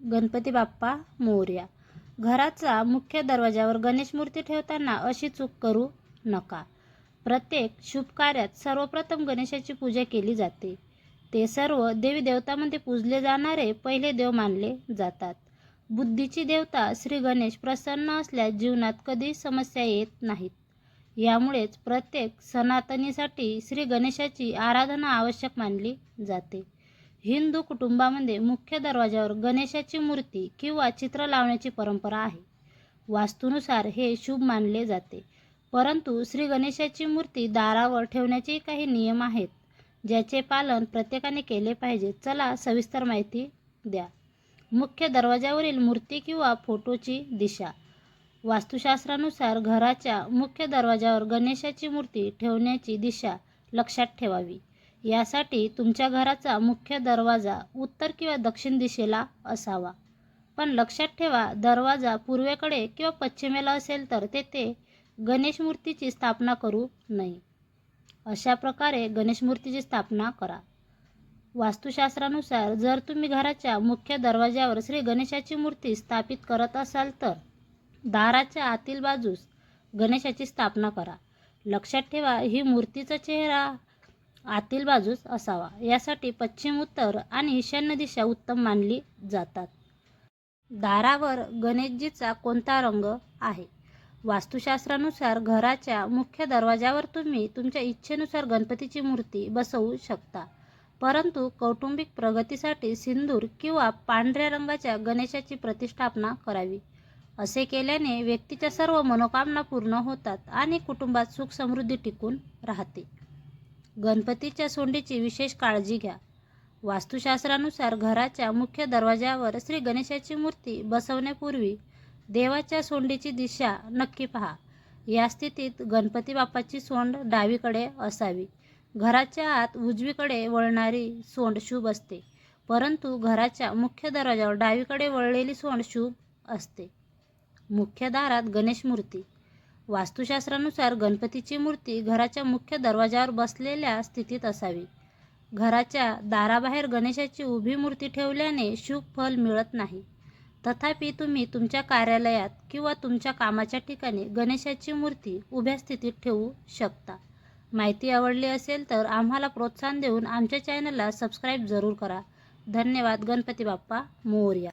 गणपती बाप्पा मोर्या. घराचा मुख्य दरवाजावर गणेश मूर्ती ठेवताना अशी चूक करू नका. प्रत्येक शुभ कार्यात सर्वप्रथम गणेशाची पूजा केली जाते. ते सर्व देवी देवतामध्ये पूजले जाणारे पहिले देव मानले जातात. बुद्धीची देवता श्री गणेश प्रसन्न असल्यास जीवनात कधी समस्या येत नाहीत. यामुळेच प्रत्येक सनातनीसाठी श्री गणेशाची आराधना आवश्यक मानली जाते. हिंदू कुटुंबामध्ये मुख्य दरवाजावर गणेशाची मूर्ती किंवा चित्र लावण्याची परंपरा आहे. वास्तूनुसार हे शुभ मानले जाते. परंतु श्री गणेशाची मूर्ती दारावर ठेवण्याचे काही नियम आहेत ज्याचे पालन प्रत्येकाने केले पाहिजे. चला सविस्तर माहिती द्या. मुख्य दरवाजावरील मूर्ती किंवा फोटोची दिशा. वास्तुशास्त्रानुसार घराच्या मुख्य दरवाजावर गणेशाची मूर्ती ठेवण्याची दिशा लक्षात ठेवावी. यासाठी तुमच्या घराचा मुख्य दरवाजा उत्तर किंवा दक्षिण दिशेला असावा. पण लक्षात ठेवा दरवाजा पूर्वेकडे किंवा पश्चिमेला असेल तर तेथे गणेश मूर्तीची स्थापना करू नये. अशा प्रकारे गणेश मूर्तीची स्थापना करा. वास्तुशास्त्रानुसार जर तुम्ही घराच्या मुख्य दरवाजावर श्री गणेशाची मूर्ती स्थापित करत असाल तर दाराच्या आतील बाजूस गणेशाची स्थापना करा. लक्षात ठेवा ही मूर्तीचा चेहरा आतील बाजूस असावा. यासाठी पश्चिम उत्तर आणि ईशान्य दिशा उत्तम मानली जातात. दारावर गणेशजीचा कोणता रंग आहे? वास्तुशास्त्रानुसार घराच्या मुख्य दरवाजावर तुम्ही तुमच्या इच्छेनुसार गणपतीची मूर्ती बसवू शकता. परंतु कौटुंबिक प्रगतीसाठी सिंदूर किंवा पांढऱ्या रंगाच्या गणेशाची प्रतिष्ठापना करावी. असे केल्याने व्यक्तीच्या सर्व मनोकामना पूर्ण होतात आणि कुटुंबात सुख समृद्धी टिकून राहते. गणपतीच्या सोंडीची विशेष काळजी घ्या. वास्तुशास्त्रानुसार घराच्या मुख्य दरवाजावर श्री गणेशाची मूर्ती बसवण्यापूर्वी देवाच्या सोंडीची दिशा नक्की पहा. या स्थितीत गणपती बाप्पाची सोंड डावीकडे असावी. घराच्या आत उजवीकडे वळणारी सोंड शुभ असते परंतु घराच्या मुख्य दरवाजावर डावीकडे वळलेली सोंड शुभ असते. मुख्य दारात गणेश मूर्ती वास्तुशास्त्रानुसार गणपतीची मूर्ती घराच्या मुख्य दरवाजावर बसलेल्या स्थितीत असावी. घराच्या दाराबाहेर गणेशाची उभी मूर्ती ठेवल्याने शुभ फल मिळत नाही. तथापि तुम्ही तुमच्या कार्यालयात किंवा तुमच्या कामाच्या ठिकाणी गणेशाची मूर्ती उभ्या स्थितीत ठेवू शकता. माहिती आवडली असेल तर आम्हाला प्रोत्साहन देऊन आमच्या चॅनलला सबस्क्राईब जरूर करा. धन्यवाद गणपती बाप्पा मोरया.